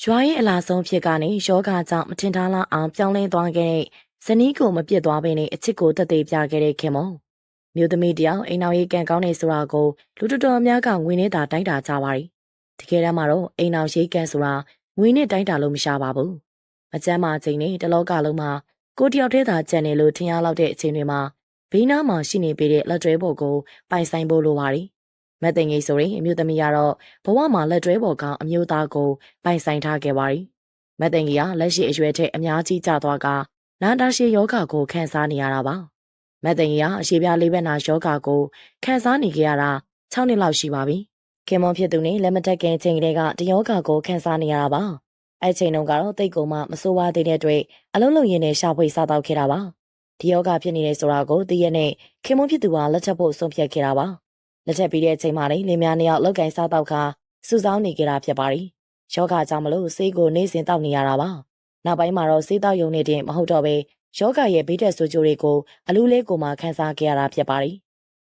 ရွာရဲ့အလားဆုံးဖြစ်ကနေယောဂကြောင့်မထင်ထားလောက်အောင်ပြောင်းလဲသွားခဲ့တဲ့ဇနီးကိုမပြစ်သွားဘဲနဲ့အချစ်ကိုတက်သေးပြခဲ့တဲ့ခင်မမျိုးသမီးတယောက်အိမ်အောင်ရေးကံကောင်းနေဆိုတာကိုလူတော်တော်များကငွေနဲ့တာတိုင်းတာကြပါရီတကယ်တမ်းမှာတော့အိမ်အောင်ရေးကံဆိုတာငွေနဲ့တိုင်းတာလို့မရှာပါဘူးမကျမ်းမာချိန်နဲ့တလောကလုံးမှာကိုတယောက်တည်းသာကြံနေလို့ထင်ရလောက်တဲ့အချိန်တွေမှာဘေးနားမှာရှိနေပေတဲ့လက်တွဲပေါ်ကိုပိုင်ဆိုင်ဖို့လိုပါရီ မက်တင်ကြီးဆိုရင်အမျိုးသမီးကတော့ဘဝမှာလက်တွဲပေါ်ကအမျိုးသားကိုပိုင်ဆိုင်ထားခဲ့ပါရီမက်တင်ကြီးကလက်ရှိအရွယ်ထက်အများကြီးကျသွားကနာတာရှည်ယောဂကိုခံစားနေရတာပါမက်တင်ကြီးကအရှိပြားလေးဘက်နာယောဂကိုခံစားနေကြရတာ6နှစ်လောက်ရှိပါပြီခင်မွန်ဖြစ်သူနဲ့လက်မတက်ခင်ချိန်ကလေးကတယောဂကိုခံစားနေရတာပါအဲ့ချိန်တုန်းကတော့တိတ်ကုံမှမဆိုးဝါးသေးတဲ့အတွက်အလုံးလုံးရင်နဲ့ရှာဖွေစားတော့ခဲ့တာပါဒီယောဂဖြစ်နေတယ်ဆိုတာကိုသိရနဲ့ခင်မွန်ဖြစ်သူကလက်ချက်ဖို့ဆုံးဖြတ်ခဲ့တာပါ လက်ချက်ပြီးတဲ့အချိန်မှာလေလင်းများနှစ်ယောက်လောက်ကင်စားတော့ခါစုဆောင်းနေကြတာဖြစ်ပါရီယောဂကြောင့်မလို့ဆေးကိုနေစဉ်တောက်နေရတာပါနောက်ပိုင်းမှာတော့ဆေးတောက်ယုံနေတင်မဟုတ်တော့ပဲယောဂရဲ့ဘေးတက်ဆိုးကျိုးတွေကိုအလူးလေးကိုမှခန်းစားခဲ့ရတာဖြစ်ပါရီ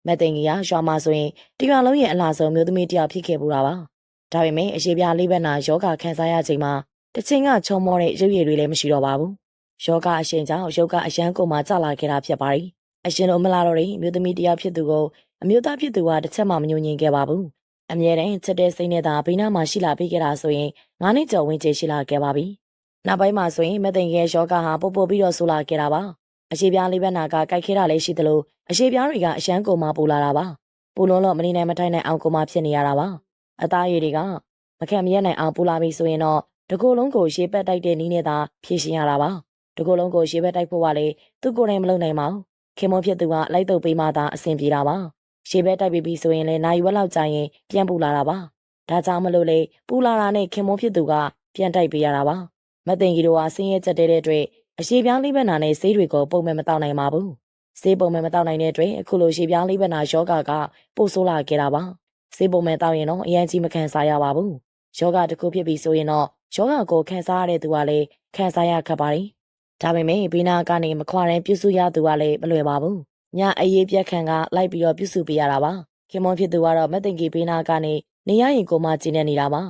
မက်တင်ကြီးကရွာမှာဆိုရင်တရွာလုံးရဲ့အလားဆုံးမျိုးသမီးတယောက်ဖြစ်ခဲ့ပူတာပါဒါပေမဲ့အရှိပြားလေးဘက်နာယောဂခန်းစားရချိန်မှာတချင်းကချုံမောတဲ့ရုပ်ရည်တွေလည်းမရှိတော့ပါဘူးယောဂအရှင်ကြောင့်ယောဂအရန်ကိုမှကြလာခဲ့တာဖြစ်ပါရီအရှင်တို့မလာတော့တဲ့မျိုးသမီးတယောက်ဖြစ်သူကို အမျိုးသားဖြစ်သူကတစ်ချက်မှမညှို့ညင်ခဲ့ပါဘူးအမြဲတမ်းချက်တဲ့စိတ်နဲ့သာဘေးနားမှာရှိလာပြီးခဲ့တာဆိုရင်ငါးနှစ်ကျော်ဝန်းကျင်ရှိလာခဲ့ပါပြီနောက်ပိုင်းမှာဆိုရင်မသိငယ်ယောဂဟာပို့ပို့ပြီးတော့ဆူလာခဲ့တာပါအရှိပြားလေးဘက်နာကကြိုက်ခဲတာလည်းရှိသလိုအရှိပြားတွေကအရန်ကိုမှပူလာတာပါပူလုံးလို့မနေနိုင်မထိုင်နိုင်အောင်ကိုမှဖြစ်နေရတာပါအသားရည်တွေကမခံမရနိုင်အောင်ပူလာပြီဆိုရင်တော့တကိုယ်လုံးကိုရှေးပက်တိုက်တဲ့နီးနဲ့သာဖြည့်ရှင်ရတာပါတကိုယ်လုံးကိုရှေးပက်တိုက်ဖို့ကလည်းသူ့ကိုယ်တိုင်မလုပ်နိုင်ပါဘူးခင်မွန်ဖြစ်သူကလိုက်တော့ပေးမှသာအဆင်ပြေတာပါ ရှေးဘက်တိုက်ပြီးပြီဆိုရင်လည်းနိုင်ဝက်လောက်ကြာရင်ပြန်ပူလာတာပါဒါကြောင့်မလို့လေပူလာတာနဲ့ခင်မွန်ဖြစ်သူကပြန်တိုက်ပေးရတာပါမသိင်ကြီးတို့ဟာဆင်းရဲချက်တဲ့အတွက်အရှိပြားလေးဘက်နာနဲ့ဆေးတွေကိုပုံမှန်မတောက်နိုင်ပါဘူးဆေးပုံမှန်မတောက်နိုင်တဲ့အတွက်အခုလိုရှေးပြားလေးဘက်နာယောဂကပို့ဆိုးလာခဲ့တာပါဆေးပုံမှန်တောက်ရင်တော့အရင်ကြီးမခံစားရပါဘူးယောဂတစ်ခုဖြစ်ပြီဆိုရင်တော့ယောဂကိုခံစားရတဲ့သူကလည်းခံစားရခက်ပါတယ်ဒါပေမဲ့ဘေးနာကနေမခွာရင်ပြုစုရသူကလည်းမလွယ်ပါဘူး ညအရေးပြက်ခံကလိုက်ပြီးတော့ပြုစုပေးရတာပါခင်မွန်ဖြစ်သူကတော့မသိင်ကြီးဘေးနာကနေနေရရင်ကိုမကျင်းနေနေတာပါ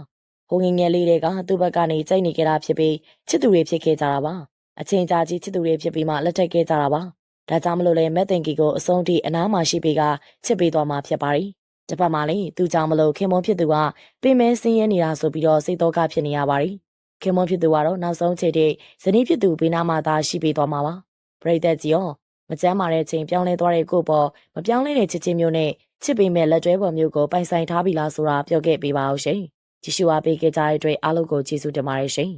ဟိုငငယ်လေးတွေကသူ့ဘက်ကနေကြိုက်နေကြတာဖြစ်ပြီးချစ်သူတွေဖြစ်ခဲ့ကြတာပါအချိန်ကြာကြီးချစ်သူတွေဖြစ်ပြီးမှလက်ထပ်ခဲ့ကြတာပါဒါကြောင့်မလို့လဲမက်တင်ကီကိုအဆုံးထိအနားမှာရှိပြီးကချစ်ပေးသွားမှာဖြစ်ပါရီတစ်ဖက်မှာလည်းသူကြောင့်မလို့ခင်မွန်ဖြစ်သူကပင်မဲဆင်းရဲနေတာဆိုပြီးတော့စိတ်တော့ကဖြစ်နေရပါရီခင်မွန်ဖြစ်သူကတော့နောက်ဆုံးချိန်ထိဇနီးဖြစ်သူဘေးနားမှာသာရှိပေးသွားမှာပါပရိသတ်ကြီးရော မကြမ်းမာတဲ့ချိန်ပြောင်းလဲသွားတဲ့ကိုပေါ်မပြောင်းလဲတဲ့ချစ်ချင်းမျိုးနဲ့ချစ်ပေးမဲ့လက်တွဲပေါ်မျိုးကိုပိုင်ဆိုင်ထားပြီလားဆိုတာပြောခဲ့ပေးပါဦးရှင်ကြည့်ရှုအားပေးကြတဲ့အတွက်အားလုံးကိုကျေးဇူးတင်ပါတယ်ရှင်